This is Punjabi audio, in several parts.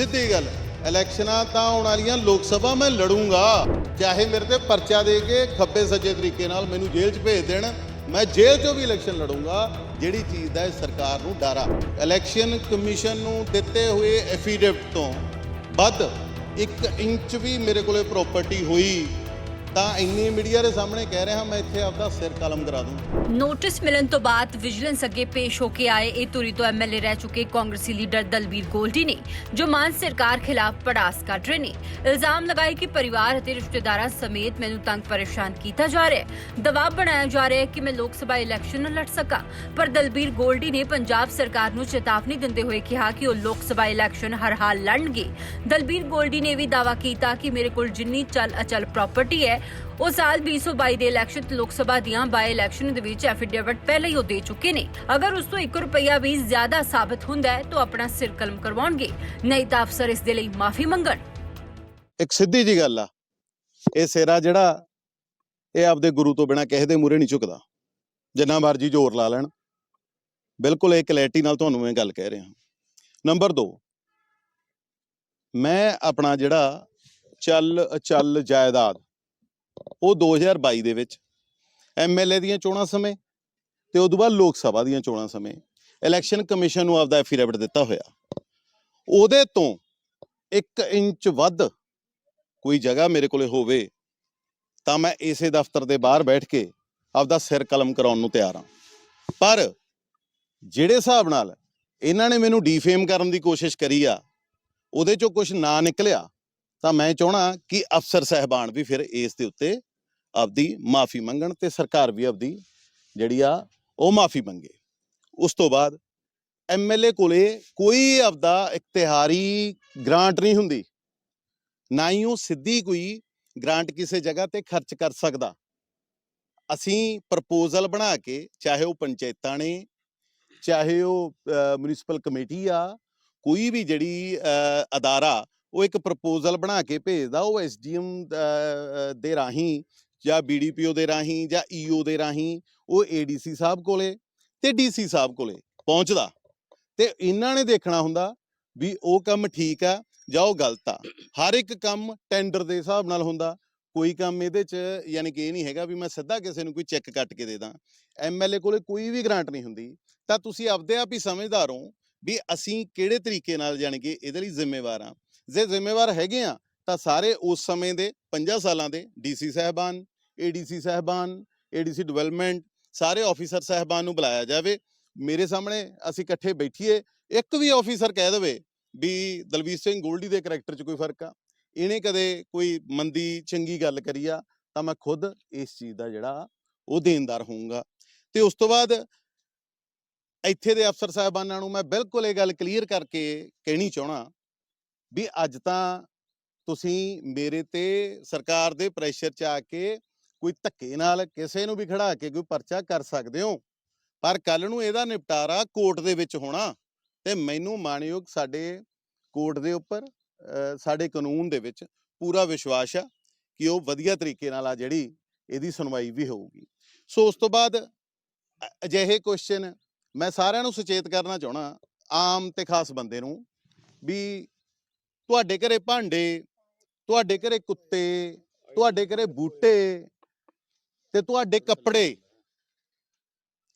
ਸਿੱਧੀ ਗੱਲ। ਇਲੈਕਸ਼ਨਾਂ ਤਾਂ ਆਉਣ ਵਾਲੀਆਂ ਲੋਕ ਸਭਾ ਮੈਂ ਲੜੂੰਗਾ। ਚਾਹੇ ਮੇਰੇ ਤੇ ਪਰਚਾ ਦੇ ਕੇ ਖੱਬੇ ਸੱਜੇ ਤਰੀਕੇ ਨਾਲ ਮੈਨੂੰ ਜੇਲ੍ਹ 'ਚ ਭੇਜ ਦੇਣ, ਮੈਂ ਜੇਲ੍ਹ 'ਚੋਂ ਵੀ ਇਲੈਕਸ਼ਨ ਲੜੂੰਗਾ, ਜਿਹੜੀ ਚੀਜ਼ ਦਾ ਇਹ ਸਰਕਾਰ ਨੂੰ ਡਰ ਆ। ਇਲੈਕਸ਼ਨ ਕਮਿਸ਼ਨ ਨੂੰ ਦਿੱਤੇ ਹੋਏ ਐਫੀਡੇਵਿਟ ਤੋਂ ਵੱਧ 1 ਇੰਚ ਵੀ ਮੇਰੇ ਕੋਲੇ ਪ੍ਰਾਪਰਟੀ ਹੋਈ ਤਾਂ ਇੰਨੀ ਮੀਡੀਆ ਦੇ ਸਾਹਮਣੇ ਕਹਿ ਰਿਹਾ ਮੈਂ ਇੱਥੇ ਆਪਦਾ ਸਿਰ ਕਲਮ ਕਰਾ ਦੂੰ। ਨੋਟਿਸ ਮਿਲਣ ਤੋਂ ਬਾਅਦ ਵਿਜੀਲੈਂਸ ਅੱਗੇ ਪੇਸ਼ ਹੋ ਕੇ ਆਏ, ਇਹ ਧੁਰੀ ਤੋਂ ਐਮਐਲਏ ਰਹਿ ਚੁੱਕੇ ਕਾਂਗਰਸੀ ਲੀਡਰ ਦਲਬੀਰ ਗੋਲਡੀ ਨੇ, ਜੋ ਮਾਨ ਸਰਕਾਰ ਖਿਲਾਫ ਪੜਾਸ ਕੱਢ ਰਹੇ ਨੇ। ਇਲਜ਼ਾਮ ਲਗਾਏ ਕਿ ਪਰਿਵਾਰ ਅਤੇ ਰਿਸ਼ਤੇਦਾਰਾਂ ਸਮੇਤ ਮੈਨੂੰ ਤੰਗ ਪਰੇਸ਼ਾਨ ਕੀਤਾ ਜਾ ਰਿਹਾ ਹੈ। ਦਬਾਅ ਬਣਾਇਆ ਜਾ ਰਿਹਾ ਹੈ ਕਿ ਮੈਂ ਲੋਕ ਸਭਾ ਇਲੈਕਸ਼ਨ ਨਾ ਲੜ ਸਕਾਂ। ਪਰ ਦਲਬੀਰ ਗੋਲਡੀ ਨੇ ਪੰਜਾਬ ਸਰਕਾਰ ਨੂੰ ਚੇਤਾਵਨੀ ਦਿੰਦੇ ਹੋਏ ਕਿਹਾ ਕਿ ਉਹ ਲੋਕ ਸਭਾ ਇਲੈਕਸ਼ਨ ਹਰ ਹਾਲ ਲੜਨਗੇ। ਦਲਬੀਰ ਗੋਲਡੀ ਨੇ ਵੀ ਦਾਅਵਾ ਕੀਤਾ ਕਿ ਮੇਰੇ ਕੋਲ ਜਿੰਨੀ ਚਲ ਅਚਲ ਪ੍ਰਾਪਰਟੀ ਹੈ ਉਹ ਸਾਲ 2022 ਦੇ ਇਲੈਕਸ਼ਨ ਤੇ ਲੋਕ ਸਭਾ ਦੀਆਂ ਬਾਈ ਇਲੈਕਸ਼ਨ ਦੇ ਵਿੱਚ ਐਫੀਡੇਵਿਟ ਪਹਿਲਾਂ ਹੀ ਉਹ ਦੇ ਚੁੱਕੇ ਨੇ। ਅਗਰ ਉਸ ਤੋਂ 1 ਰੁਪਿਆ ਵੀ ਜ਼ਿਆਦਾ ਸਾਬਤ ਹੁੰਦਾ ਹੈ, ਤਾਂ ਆਪਣਾ ਸਿਰ ਕਲਮ ਕਰਵਾਉਣਗੇ। ਨਹੀਂ ਤਾਂ ਅਫਸਰ ਇਸ ਦੇ ਲਈ ਮਾਫੀ ਮੰਗਣ। ਇੱਕ ਸਿੱਧੀ ਜੀ ਗੱਲ ਆ। ਇਹ ਸੇਰਾ ਜਿਹੜਾ, ਇਹ ਆਪਦੇ ਗੁਰੂ ਤੋਂ ਬਿਨਾ ਕਿਸੇ ਦੇ ਮੂਹਰੇ ਨਹੀਂ ਝੁਕਦਾ। ਜਿੰਨਾ ਮਰਜ਼ੀ ਜ਼ੋਰ ਲਾ ਲੈਣ। ਬਿਲਕੁਲ ਇਹ ਕਲੈਰਿਟੀ ਨਾਲ ਤੁਹਾਨੂੰ ਮੈਂ ਗੱਲ ਕਹਿ ਰਿਹਾ ਨੰਬਰ 2 ਮੈਂ ਆਪਣਾ ਜਿਹੜਾ ਚੱਲ ਚੱਲ ਜਾਇਦਾਦ ਉਹ 2022 ਦੇ ਵਿੱਚ ਐਮਐਲਏ ਦੀਆਂ ਚੋਣਾਂ ਸਮੇਂ ਤੇ ਉਦੋਂ ਬਾਅਦ ਲੋਕ ਸਭਾ ਦੀਆਂ ਚੋਣਾਂ ਸਮੇਂ ਇਲੈਕਸ਼ਨ ਕਮਿਸ਼ਨ ਨੂੰ ਆਪਦਾ ਐਫੀਡੇਵਿਟ ਦਿੱਤਾ ਹੋਇਆ। ਉਹਦੇ ਤੋਂ 1 ਇੰਚ ਵੱਧ ਕੋਈ ਜਗ੍ਹਾ ਮੇਰੇ ਕੋਲੇ ਹੋਵੇ ਤਾਂ ਮੈਂ ਇਸੇ ਦਫ਼ਤਰ ਦੇ ਬਾਹਰ ਬੈਠ ਕੇ ਆਪਦਾ ਸਿਰ ਕਲਮ ਕਰਾਉਣ ਨੂੰ ਤਿਆਰ ਹਾਂ। ਪਰ ਜਿਹੜੇ ਹਿਸਾਬ ਨਾਲ ਇਹਨਾਂ ਨੇ ਮੈਨੂੰ ਡੀਫੇਮ ਕਰਨ ਦੀ ਕੋਸ਼ਿਸ਼ ਕਰੀ ਆ, ਉਹਦੇ ਚੋਂ ਕੁਝ ਨਾ ਨਿਕਲਿਆ ਤਾਂ ਮੈਂ ਚਾਹਣਾ ਕਿ ਅਫਸਰ ਸਹਿਬਾਨ ਵੀ ਫਿਰ ਇਸ ਦੇ ਉੱਤੇ ਆਪਦੀ ਮਾਫੀ ਮੰਗਣ ਤੇ ਸਰਕਾਰ ਵੀ ਆਪਦੀ ਜਿਹੜੀ ਆ ਉਹ ਮਾਫੀ ਮੰਗੇ। ਉਸ ਤੋਂ ਬਾਅਦ ਐਮਐਲਏ ਕੋਲੇ ਕੋਈ ਆਪਦਾ ਇਖਤਿਹਾਰੀ ਗ੍ਰਾਂਟ ਨਹੀਂ ਹੁੰਦੀ। ਨਾ ਹੀ ਉਹ ਸਿੱਧੀ ਕੋਈ ਗ੍ਰਾਂਟ ਕਿਸੇ ਜਗ੍ਹਾ ਤੇ ਖਰਚ ਕਰ ਸਕਦਾ। ਅਸੀਂ ਪ੍ਰਪੋਜ਼ਲ ਬਣਾ ਕੇ ਚਾਹੇ ਉਹ ਪੰਚਾਇਤਾਂ ਨੇ, ਚਾਹੇ ਉਹ ਮਿਊਨਿਸਪਲ ਕਮੇਟੀ ਆ, ਕੋਈ ਵੀ ਜਿਹੜੀ ਅਦਾਰਾ ਉਹ ਇੱਕ ਪ੍ਰਪੋਜ਼ਲ ਬਣਾ ਕੇ ਭੇਜਦਾ, ਉਹ ਐਸਡੀਐਮ ਦੇ ਰਾਹੀਂ ਜਾਂ ਬੀਡੀਪੀਓ ਦੇ ਰਾਹੀਂ ਜਾਂ ਈਓ ਦੇ ਰਾਹੀਂ ਉਹ ਏਡੀਸੀ ਸਾਹਿਬ ਕੋਲੇ ਤੇ ਡੀਸੀ ਸਾਹਿਬ ਕੋਲੇ ਪਹੁੰਚਦਾ। ਤੇ ਇਹਨਾਂ ਨੇ ਦੇਖਣਾ ਹੁੰਦਾ ਵੀ ਉਹ ਕੰਮ ਠੀਕ ਆ ਜਾਂ ਉਹ ਗਲਤ ਆ। ਹਰ ਇੱਕ ਕੰਮ ਟੈਂਡਰ ਦੇ ਹਿਸਾਬ ਨਾਲ ਹੁੰਦਾ। ਕੋਈ ਕੰਮ ਇਹਦੇ ਚ ਯਾਨੀ ਕਿ ਇਹ ਨਹੀਂ ਹੈਗਾ ਵੀ ਮੈਂ ਸਿੱਧਾ ਕਿਸੇ ਨੂੰ ਕੋਈ ਚੈੱਕ ਕੱਟ ਕੇ ਦੇ ਦਾਂ। ਐਮਐਲਏ ਕੋਲੇ ਕੋਈ ਵੀ ਗ੍ਰਾਂਟ ਨਹੀਂ ਹੁੰਦੀ। ਤਾਂ ਤੁਸੀਂ ਆਪਦੇ ਆਪ ਹੀ ਸਮਝਦਾਰ ਹੋ ਵੀ ਅਸੀਂ ਕਿਹੜੇ ਤਰੀਕੇ ਨਾਲ ਯਾਨੀ ਕਿ ਇਹਦੇ ਲਈ ਜ਼ਿੰਮੇਵਾਰ ਆ। ਜੇ ਜ਼ਿੰਮੇਵਾਰ ਹੈਗੇ ਆ, ਤਾਂ ਸਾਰੇ ਉਸ ਸਮੇਂ ਦੇ 50 ਸਾਲਾਂ ਦੇ ਡੀਸੀ ਸਾਹਿਬਾਨ ਏਡੀਸੀ ਸਾਹਿਬਾਨ ਏਡੀਸੀ ਡਿਵੈਲਪਮੈਂਟ, ਸਾਰੇ ਆਫੀਸਰ ਸਾਹਿਬਾਨ ਨੂੰ ਬੁਲਾਇਆ ਜਾਵੇ। ਮੇਰੇ ਸਾਹਮਣੇ ਅਸੀਂ ਇਕੱਠੇ ਬੈਠੀਏ, ਇੱਕ ਵੀ ਆਫੀਸਰ ਕਹਿ ਦੇਵੇ ਵੀ ਦਲਵੀਰ ਸਿੰਘ ਗੋਲਡੀ ਦੇ ਕੈਰੈਕਟਰ 'ਚ ਕੋਈ ਫ਼ਰਕ ਆ। ਇਹਨੇ ਕਦੇ ਕੋਈ ਮੰਦੀ, ਚੰਗੀ ਗੱਲ ਕਰੀ ਆ, ਤਾਂ ਮੈਂ ਖੁਦ ਇਸ ਚੀਜ਼ ਦਾ ਜਿਹੜਾ ਉਹ ਦੇਣਦਾਰ ਹੋਊਂਗਾ। ਤੇ ਉਸ ਤੋਂ ਬਾਅਦ ਇੱਥੇ ਦੇ ਅਫਸਰ ਸਾਹਿਬਾਨਾਂ ਨੂੰ ਮੈਂ ਬਿਲਕੁਲ ਇਹ ਗੱਲ ਕਲੀਅਰ ਕਰਕੇ ਕਹਿਣੀ ਚਾਹਣਾ ਵੀ ਅੱਜ ਤਾਂ ਤੁਸੀਂ ਮੇਰੇ ਤੇ ਸਰਕਾਰ ਦੇ ਪ੍ਰੈਸ਼ਰ 'ਚ ਆ ਕੇ ਕੋਈ ਧੱਕੇ ਨਾਲ ਕਿਸੇ ਨੂੰ ਵੀ ਖੜਾ ਕੇ ਕੋਈ ਪਰਚਾ ਕਰ ਸਕਦੇ ਹੋ। ਪਰ ਕੱਲ ਨੂੰ ਇਹਦਾ ਨਿਪਟਾਰਾ ਕੋਰਟ ਦੇ ਵਿੱਚ ਹੋਣਾ ਤੇ ਮੈਨੂੰ ਮਾਨਯੋਗ ਸਾਡੇ ਕੋਰਟ ਦੇ ਉੱਪਰ ਸਾਡੇ ਕਾਨੂੰਨ ਦੇ ਵਿੱਚ ਪੂਰਾ ਵਿਸ਼ਵਾਸ ਆ ਕਿ ਉਹ ਵਧੀਆ ਤਰੀਕੇ ਨਾਲ ਆ ਜਿਹੜੀ ਇਹਦੀ ਸੁਣਵਾਈ ਵੀ ਹੋਊਗੀ। ਸੋ ਉਸ ਤੋਂ ਬਾਅਦ ਅਜਿਹੇ ਕੁਐਸਚਨ ਮੈਂ ਸਾਰਿਆਂ ਨੂੰ ਸੁਚੇਤ ਕਰਨਾ ਚਾਹਣਾ ਆਮ ਤੇ ਖਾਸ ਬੰਦੇ ਨੂੰ, ਵੀ ਤੁਹਾਡੇ ਘਰੇ ਭਾਂਡੇ, ਤੁਹਾਡੇ ਘਰੇ ਕੁੱਤੇ, ਤੁਹਾਡੇ ਘਰੇ ਬੂਟੇ ਤੇ ਤੁਹਾਡੇ ਕੱਪੜੇ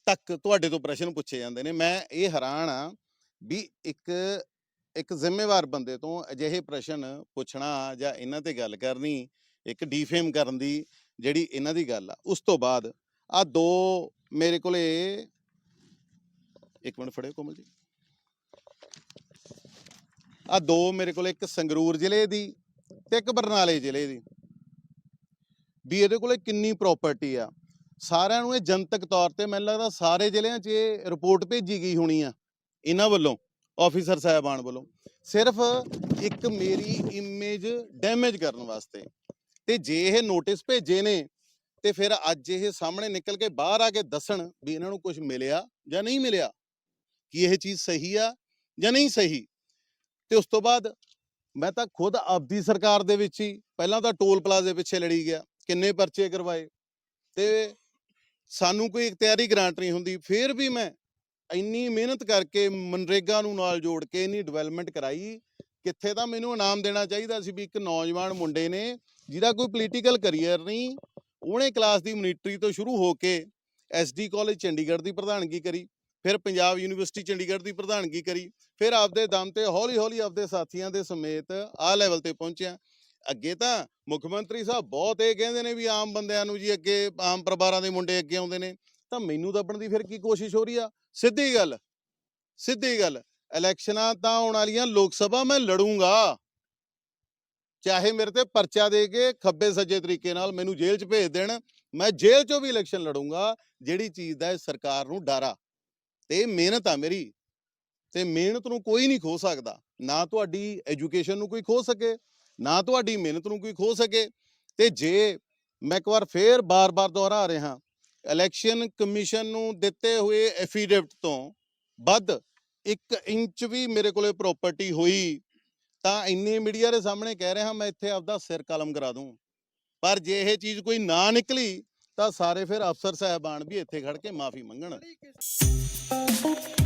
ਤੱਕ ਤੁਹਾਡੇ ਤੋਂ ਪ੍ਰਸ਼ਨ ਪੁੱਛੇ ਜਾਂਦੇ ਨੇ। ਮੈਂ ਇਹ ਹੈਰਾਨ ਆ ਵੀ ਇੱਕ ਇੱਕ ਜ਼ਿੰਮੇਵਾਰ ਬੰਦੇ ਤੋਂ ਅਜਿਹੇ ਪ੍ਰਸ਼ਨ ਪੁੱਛਣਾ ਜਾਂ ਇਹਨਾਂ ਤੇ ਗੱਲ ਕਰਨੀ, ਇੱਕ ਡੀਫੇਮ ਕਰਨ ਦੀ ਜਿਹੜੀ ਇਹਨਾਂ ਦੀ ਗੱਲ ਆ, ਉਸ ਤੋਂ ਬਾਅਦ ਆ ਦੋ ਮੇਰੇ ਕੋਲੇ ਇੱਕ ਮਿੰਟ ਫੜਿਓ ਕੋਮਲ ਜੀ। ਆ ਦੋ ਮੇਰੇ ਕੋਲ, ਇੱਕ ਸੰਗਰੂਰ ਜ਼ਿਲ੍ਹੇ ਦੀ ਤੇ ਇੱਕ ਬਰਨਾਲੇ ਜ਼ਿਲ੍ਹੇ ਦੀ। ਵੀ ਇਹਦੇ ਕੋਲੇ ਕਿੰਨੀ ਪ੍ਰਾਪਰਟੀ ਆ। ਸਾਰਿਆਂ ਨੂੰ ਇਹ ਜਨਤਕ ਤੌਰ ਤੇ ਮੈਨੂੰ ਲੱਗਦਾ ਸਾਰੇ ਜ਼ਿਲ੍ਹਿਆਂ 'ਚ ਇਹ ਰਿਪੋਰਟ ਭੇਜੀ ਗਈ ਹੋਣੀ ਆ, ਇਹਨਾਂ ਵੱਲੋਂ ਆਫੀਸਰ ਸਾਹਿਬਾਨ ਵੱਲੋਂ। ਸਿਰਫ ਇੱਕ ਮੇਰੀ ਇਮੇਜ ਡੈਮੇਜ ਕਰਨ ਵਾਸਤੇ। ਤੇ ਜੇ ਇਹ ਨੋਟਿਸ ਭੇਜੇ ਨੇ, ਤੇ ਫਿਰ ਅੱਜ ਇਹ ਸਾਹਮਣੇ ਨਿਕਲ ਕੇ ਬਾਹਰ ਆ ਕੇ ਦੱਸਣ ਵੀ ਇਹਨਾਂ ਨੂੰ ਕੁਝ ਮਿਲਿਆ ਜਾਂ ਨਹੀਂ ਮਿਲਿਆ, ਕਿ ਇਹ ਚੀਜ਼ ਸਹੀ ਆ ਜਾਂ ਨਹੀਂ ਸਹੀ। ਤੇ ਉਸ ਤੋਂ ਬਾਅਦ ਮੈਂ ਤਾਂ ਖੁਦ ਆਪਦੀ ਸਰਕਾਰ ਦੇ ਵਿੱਚ ਹੀ ਪਹਿਲਾਂ ਤਾਂ ਟੋਲ ਪਲਾਜ਼ੇ ਪਿੱਛੇ ਲੜੀ ਗਿਆ, ਕਿੰਨੇ ਪਰਚੇ ਕਰਵਾਏ ਤੇ ਸਾਨੂੰ ਕੋਈ ਇਖਤਿਆਰੀ ਗ੍ਰਾਂਟ ਨਹੀਂ ਹੁੰਦੀ, ਫਿਰ ਵੀ ਮੈਂ ਇੰਨੀ ਮਿਹਨਤ ਕਰਕੇ ਮਨਰੇਗਾ ਨੂੰ ਨਾਲ ਜੋੜ ਕੇ ਇੰਨੀ ਡਿਵੈਲਪਮੈਂਟ ਕਰਾਈ, ਕਿੱਥੇ ਤਾਂ ਮੈਨੂੰ ਇਨਾਮ ਦੇਣਾ ਚਾਹੀਦਾ ਸੀ ਵੀ ਇੱਕ ਨੌਜਵਾਨ ਮੁੰਡੇ ਨੇ ਜਿਹਦਾ ਕੋਈ ਪੋਲੀਟੀਕਲ ਕੈਰੀਅਰ ਨਹੀਂ, ਉਹਨੇ ਕਲਾਸ ਦੀ ਮੋਨੀਟਰੀ ਤੋਂ ਸ਼ੁਰੂ ਹੋ ਕੇ ਐਸਡੀ ਕਾਲਜ ਚੰਡੀਗੜ੍ਹ ਦੀ ਪ੍ਰਧਾਨਗੀ ਕਰੀ ਫਿਰ ਪੰਜਾਬ ਯੂਨੀਵਰਸਿਟੀ ਚੰਡੀਗੜ੍ਹ ਦੀ ਪ੍ਰਧਾਨਗੀ ਕਰੀ, ਫਿਰ ਆਪਦੇ ਦਮ ਤੇ ਹੌਲੀ ਹੌਲੀ ਆਪਦੇ ਸਾਥੀਆਂ ਦੇ ਸਮੇਤ ਆਹ ਲੈਵਲ ਤੇ ਪਹੁੰਚਿਆ। ਅੱਗੇ ਤਾਂ ਮੁੱਖ ਮੰਤਰੀ ਸਾਹਿਬ ਬਹੁਤ ਇਹ ਕਹਿੰਦੇ ਨੇ ਵੀ ਆਮ ਬੰਦਿਆਂ ਨੂੰ ਜੀ ਅੱਗੇ, ਆਮ ਪਰਿਵਾਰਾਂ ਦੇ ਮੁੰਡੇ ਅੱਗੇ ਆਉਂਦੇ ਨੇ। ਤਾਂ ਮੈਨੂੰ ਦੱਬਣ ਦੀ ਫਿਰ ਕੀ ਕੋਸ਼ਿਸ਼ ਹੋ ਰਹੀ ਆ? ਸਿੱਧੀ ਗੱਲ ਸਿੱਧੀ ਗੱਲ, ਇਲੈਕਸ਼ਨਾਂ ਤਾਂ ਆਉਣ ਵਾਲੀਆਂ ਲੋਕ ਸਭਾ ਮੈਂ ਲੜੂੰਗਾ। ਚਾਹੇ ਮੇਰੇ ਤੇ ਪਰਚਾ ਦੇ ਕੇ ਖੱਬੇ ਸੱਜੇ ਤਰੀਕੇ ਨਾਲ ਮੈਨੂੰ ਜੇਲ੍ਹ 'ਚ ਭੇਜ ਦੇਣ, ਮੈਂ ਜੇਲ੍ਹ 'ਚੋਂ ਵੀ ਇਲੈਕਸ਼ਨ ਲੜੂੰਗਾ, ਜਿਹੜੀ ਚੀਜ਼ ਦਾ ਇਹ ਸਰਕਾਰ ਨੂੰ ਡਰ ਆ। ਤੇ ਮਿਹਨਤ ਆ ਮੇਰੀ, ਤੇ ਮਿਹਨਤ ਨੂੰ ਕੋਈ ਨਹੀਂ ਖੋ ਸਕਦਾ। ਨਾ ਤੁਹਾਡੀ ਐਜੂਕੇਸ਼ਨ ਨੂੰ ਕੋਈ ਖੋ ਸਕੇ, ਨਾ ਤੁਹਾਡੀ ਮਿਹਨਤ ਨੂੰ ਕੋਈ ਖੋ ਸਕੇ। ਤੇ ਜੇ ਮੈਂ ਇੱਕ ਵਾਰ ਫੇਰ ਬਾਰ-ਬਾਰ ਦੁਹਰਾ ਰਿਹਾ ਇਲੈਕਸ਼ਨ ਕਮਿਸ਼ਨ ਨੂੰ ਦਿੱਤੇ ਹੋਏ ਐਫੀਡੇਵਿਟ ਤੋਂ ਵੱਧ 1 ਇੰਚ ਵੀ ਮੇਰੇ ਕੋਲੇ ਪ੍ਰਾਪਰਟੀ ਹੋਈ, ਤਾਂ ਇੰਨੇ ਮੀਡੀਆ ਦੇ ਸਾਹਮਣੇ ਕਹਿ ਰਿਹਾ ਮੈਂ ਇੱਥੇ ਆਪਦਾ ਸਿਰ ਕਲਮ ਕਰਾ ਦੂੰ। ਪਰ ਜੇ ਇਹ ਚੀਜ਼ ਕੋਈ ਨਾ ਨਿਕਲੀ, ਤਾਂ ਸਾਰੇ ਫਿਰ ਅਫਸਰ ਸਾਹਿਬਾਨ ਵੀ ਇੱਥੇ ਖੜ ਕੇ ਮਾਫੀ ਮੰਗਣ। Thank you.